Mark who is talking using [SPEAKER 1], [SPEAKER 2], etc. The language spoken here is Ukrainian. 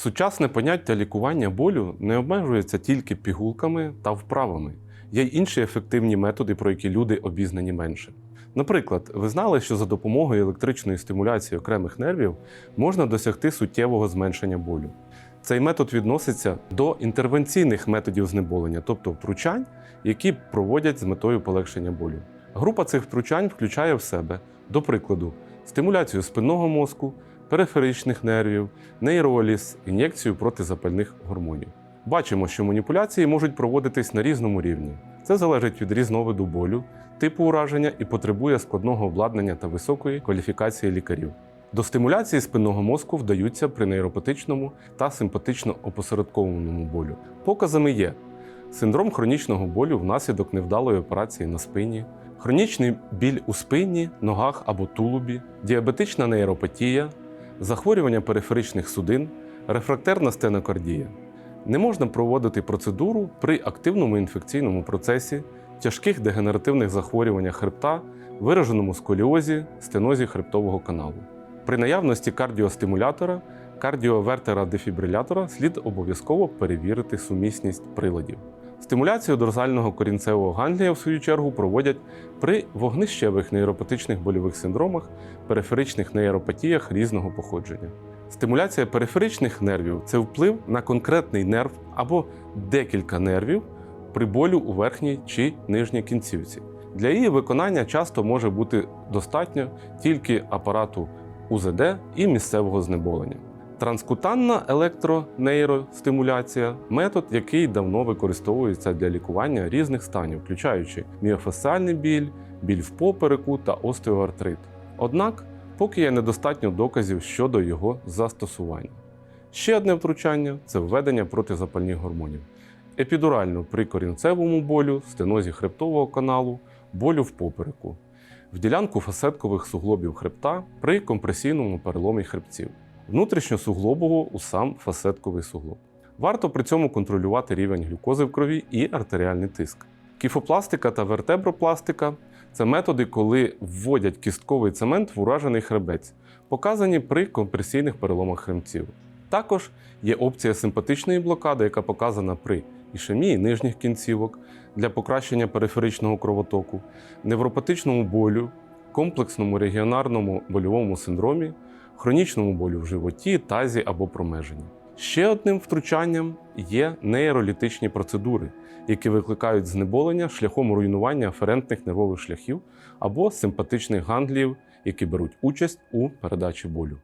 [SPEAKER 1] Сучасне поняття лікування болю не обмежується тільки пігулками та вправами. Є й інші ефективні методи, про які люди обізнані менше. Наприклад, ви знали, що за допомогою електричної стимуляції окремих нервів можна досягти суттєвого зменшення болю. Цей метод відноситься до інтервенційних методів знеболення, тобто втручань, які проводять з метою полегшення болю. Група цих втручань включає в себе, до прикладу, стимуляцію спинного мозку, периферичних нервів, нейроліз, ін'єкцію протизапальних гормонів. Бачимо, що маніпуляції можуть проводитись на різному рівні. Це залежить від різновиду болю, типу ураження і потребує складного обладнання та високої кваліфікації лікарів. До стимуляції спинного мозку вдаються при нейропатичному та симпатично опосередкованому болю. Показами є синдром хронічного болю внаслідок невдалої операції на спині, хронічний біль у спині, ногах або тулубі, діабетична нейропатія, захворювання периферичних судин, рефрактерна стенокардія. Не можна проводити процедуру при активному інфекційному процесі, тяжких дегенеративних захворюваннях хребта, вираженому сколіозі, стенозі хребтового каналу. При наявності кардіостимулятора, кардіовертера дефібрилятора слід обов'язково перевірити сумісність приладів. Стимуляцію дорзального корінцевого ганглія, в свою чергу, проводять при вогнищевих нейропатичних больових синдромах, периферичних нейропатіях різного походження. Стимуляція периферичних нервів це вплив на конкретний нерв або декілька нервів при болю у верхній чи нижній кінцівці. Для її виконання часто може бути достатньо тільки апарату УЗД і місцевого знеболення. Транскутанна електронейростимуляція метод, який давно використовується для лікування різних станів, включаючи міофасціальний біль, біль в попереку та остеоартрит. Однак, поки є недостатньо доказів щодо його застосування. Ще одне втручання це введення протизапальних гормонів. Епідурально при корінцевому болю, стенозі хребтового каналу, болю в попереку, в ділянку фасеткових суглобів хребта при компресійному переломі хребців, внутрішньосуглобово у сам фасетковий суглоб. Варто при цьому контролювати рівень глюкози в крові і артеріальний тиск. Кіфопластика та вертебропластика це методи, коли вводять кістковий цемент в уражений хребець, показані при компресійних переломах хребців. Також є опція симпатичної блокади, яка показана при ішемії нижніх кінцівок для покращення периферичного кровотоку, невропатичному болю, комплексному регіонарному больовому синдромі, хронічному болю в животі, тазі або промеженні. Ще одним втручанням є нейролітичні процедури, які викликають знеболення шляхом руйнування аферентних нервових шляхів або симпатичних гандлів, які беруть участь у передачі болю.